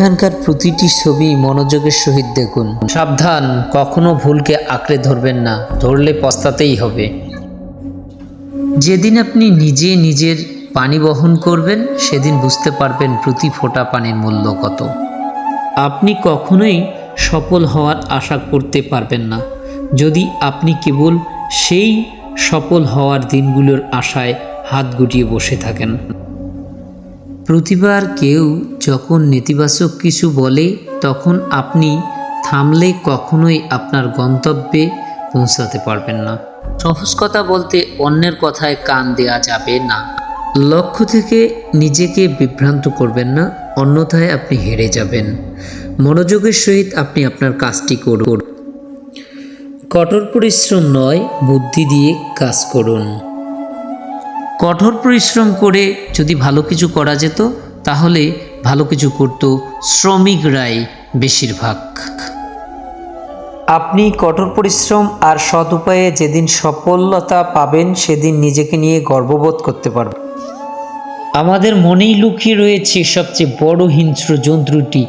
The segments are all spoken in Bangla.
এখানকার প্রতিটি ছবি মনোযোগের সহিত দেখুন। সাবধান, কখনো ভুলকে আঁকড়ে ধরবেন না, ধরলে পস্তাতেই হবে। যেদিন আপনি নিজে নিজের পানি বহন করবেন, সেদিন বুঝতে পারবেন প্রতি ফোঁটা পানির মূল্য কত। আপনি কখনোই সফল হওয়ার আশা করতে পারবেন না। যদি আপনি কেবল সেই সফল হওয়ার দিনগুলোর আশায় হাত গুটিয়ে বসে থাকেন। প্রতিবার কেউ যখন নেতিবাচক কিছু বলে, তখন আপনি থামলে কখনোই আপনার গন্তব্যে পৌঁছাতে পারবেন না। সহজ কথা বলতে অন্যের কথায় কান দেয়া যাবে না। লক্ষ্য থেকে নিজেকে বিভ্রান্ত করবেন না, অন্যথায় আপনি হেরে যাবেন। মনোযোগের সহিত আপনি আপনার কাজটি করুন। কঠোর পরিশ্রম নয়, বুদ্ধি দিয়ে কাজ করুন। কঠোর পরিশ্রম করে যদি ভালো কিছু করা যেত তাহলে ভালো কিছু করত শ্রমিকরাই বেশিরভাগ। আপনি কঠোর পরিশ্রম আর সৎ উপায়ে যেদিন সফলতা পাবেন সেদিন নিজেকে নিয়ে গর্ববোধ করতে পারবেন। আমাদের মনেই লুকিয়ে রয়েছে সবচেয়ে বড় হিংস্র জন্তুটি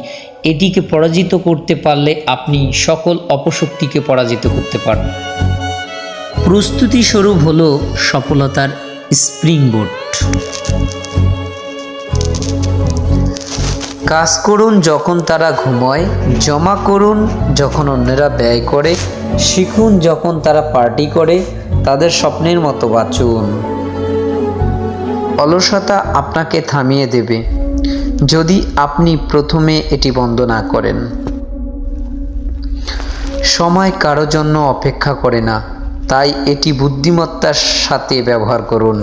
এটিকে পরাজিত করতে পারলে আপনি সকল অপশক্তিকে পরাজিত করতে পারবেন। প্রস্তুতি স্বরূপ হলো সফলতার স্প্রিং বোট কাজ করুন যখন তারা ঘুমায়, জমা করুন যখন অন্যেরা ব্যয় করে, শিখুন যখন তারা পার্টি করে, তাদের স্বপ্নের মতো বাঁচুন। অলসতা আপনাকে থামিয়ে দেবে, যদি আপনি প্রথমে এটি বন্ধ না করেন। সময় কারও জন্য অপেক্ষা করে না তাই এটি বুদ্ধিমত্তার সাথে ব্যবহার করুন।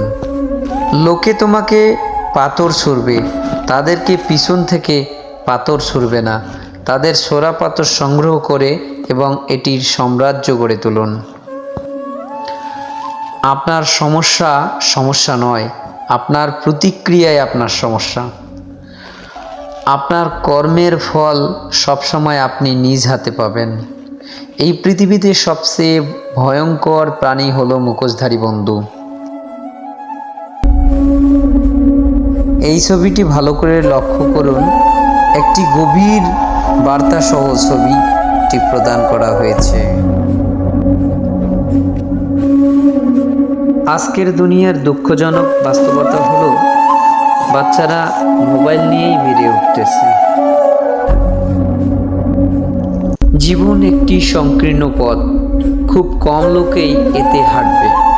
লোকে তোমাকে পাথর ছুড়বে, তাদেরকে পিছন থেকে পাথর ছুড়বে না। তাদের সোরা পাথর সংগ্রহ করে এবং এটির সাম্রাজ্য গড়ে তুলুন। আপনার সমস্যা সমস্যা নয়, আপনার প্রতিক্রিয়ায় আপনার সমস্যা। আপনার কর্মের ফল সবসময় আপনি নিজ হাতে পাবেন। এই পৃথিবীতে সবচেয়ে ভয়ঙ্কর প্রাণী হলো মুখোশধারী বন্ধু। এই ছবিটি ভালো করে লক্ষ্য করুন। একটি গভীর বার্তা সহ ছবিটি প্রদান করা হয়েছে। আজকের দুনিয়ার দুঃখজনক বাস্তবতা হলো, বাচ্চারা মোবাইল নিয়েই বেড়ে উঠতেছে। জীবন একটি সংকীর্ণ পথ। খুব কম লোকেই এতে হাঁটবে।